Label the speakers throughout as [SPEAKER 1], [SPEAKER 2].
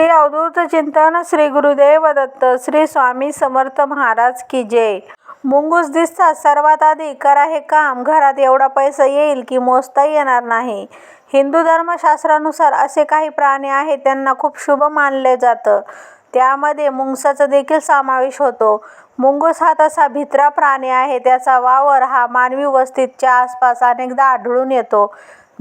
[SPEAKER 1] श्री अवधूत चिंतन श्री गुरुदेव दत्त श्री स्वामी समर्थ महाराज की जय. मुंगूस दिसतात सर्वात आधी करा हे काम घरात एवढा पैसा येईल की मोजता येणार नाही. हिंदू धर्मशास्त्रानुसार असे काही प्राणी आहेत त्यांना खूप शुभ मानले जातं. त्यामध्ये मुंगसाचा देखील समावेश होतो. मुंगूस हा तसा भित्रा प्राणी आहे त्याचा वावर हा मानवी वस्तीच्या आसपास अनेकदा आढळून येतो.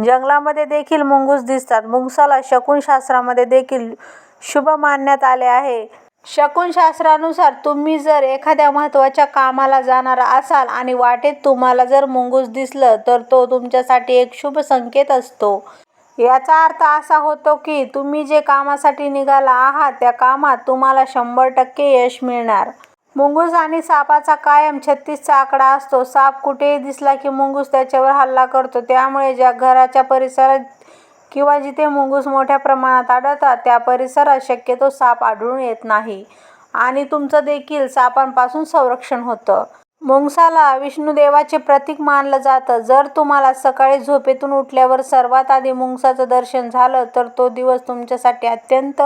[SPEAKER 1] जंगलामध्ये देखील मुंगूस दिसतात. मुंगसाला शकुनशास्त्रामध्ये देखील शुभ मानण्यात आले आहे. शकुनशास्त्रानुसार तुम्ही जर एखाद्या महत्त्वाच्या कामाला जाणार असाल आणि वाटेत तुम्हाला जर मुंगूस दिसलं तर तो तुमच्यासाठी एक शुभ संकेत असतो. याचा अर्थ असा होतो की तुम्ही जे कामासाठी निघाला आहात त्या कामात तुम्हाला शंभर टक्के यश मिळणार. मुंगूस आणि सापाचा कायम छत्तीसचा आकडा असतो. साप कुठेही दिसला की मुंगूस त्याच्यावर हल्ला करतो. त्यामुळे ज्या घराच्या परिसरात किंवा जिथे मुंगूस मोठ्या प्रमाणात आढळतात त्या परिसरात शक्यतो साप आढळून येत नाही. आणि तुमचं देखील सापांपासून संरक्षण होतं. मुंगसाला विष्णुदेवाचे प्रतीक मानलं जातं. जर तुम्हाला सकाळी झोपेतून उठल्यावर सर्वात आधी मुंगसाचं दर्शन झालं तर तो दिवस तुमच्यासाठी अत्यंत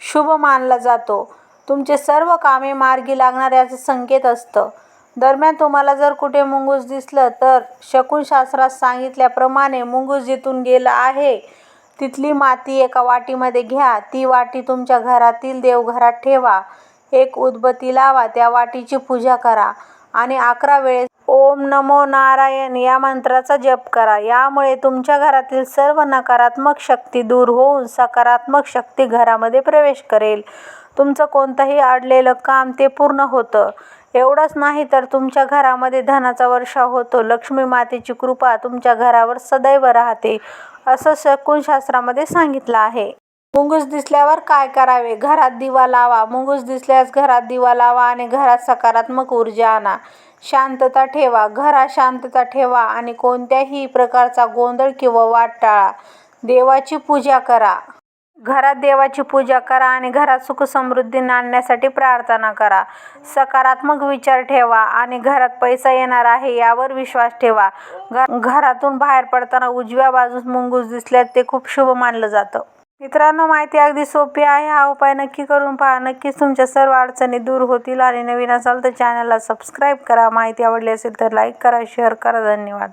[SPEAKER 1] शुभ मानला जातो. तुमचे सर्व कामे मार्गी लागणाऱ्याचं संकेत असतं. दरम्यान तुम्हाला जर कुठे मुंगूस दिसलं तर शकुनशास्त्रात सांगितल्याप्रमाणे मुंगूस जिथून गेलं आहे तिथली माती एका वाटीमध्ये घ्या. ती वाटी तुमच्या घरातील देवघरात ठेवा. एक उदबत्ती लावा. त्या वाटीची पूजा करा आणि अकरा वेळेस ओम नमो नारायण या मंत्राचा जप करा. यामुळे तुमच्या घरातील सर्व नकारात्मक शक्ती दूर होऊन सकारात्मक शक्ती घरामध्ये प्रवेश करेल. तुमचं कोणतंही अडलेलं काम ते पूर्ण होतं. एवढंच नाही तर तुमच्या घरामध्ये धनाचा वर्षाव होतो. लक्ष्मी मातेची कृपा तुमच्या घरावर सदैव राहते असं शकुनशास्त्रामध्ये सांगितलं आहे. मुंगूस दिसल्यावर काय करावे? घरात दिवा लावा. मुंगूस दिसल्यास घरात दिवा लावा आणि घरात सकारात्मक ऊर्जा आणा. शांतता ठेवा. घरात शांतता ठेवा आणि कोणत्याही प्रकारचा गोंधळ किंवा वाट टाळा. देवाची पूजा करा. घरात देवाची पूजा करा आणि घरात सुख समृद्धी आणण्यासाठी प्रार्थना करा. सकारात्मक विचार ठेवा आणि घरात पैसा येणार आहे यावर विश्वास ठेवा. घरातून बाहेर पडताना उजव्या बाजूस मुंगूस दिसल्यास ते खूप शुभ मानलं जातं. मित्रांनो माहिती अगदी सोपी आहे. हा उपाय नक्की करून पहा. नक्कीच तुमच्या सर्व अडचणी दूर होतील आणि नवीन असाल तर चॅनलला सबस्क्राईब करा. माहिती आवडली असेल तर लाईक करा शेअर करा. धन्यवाद.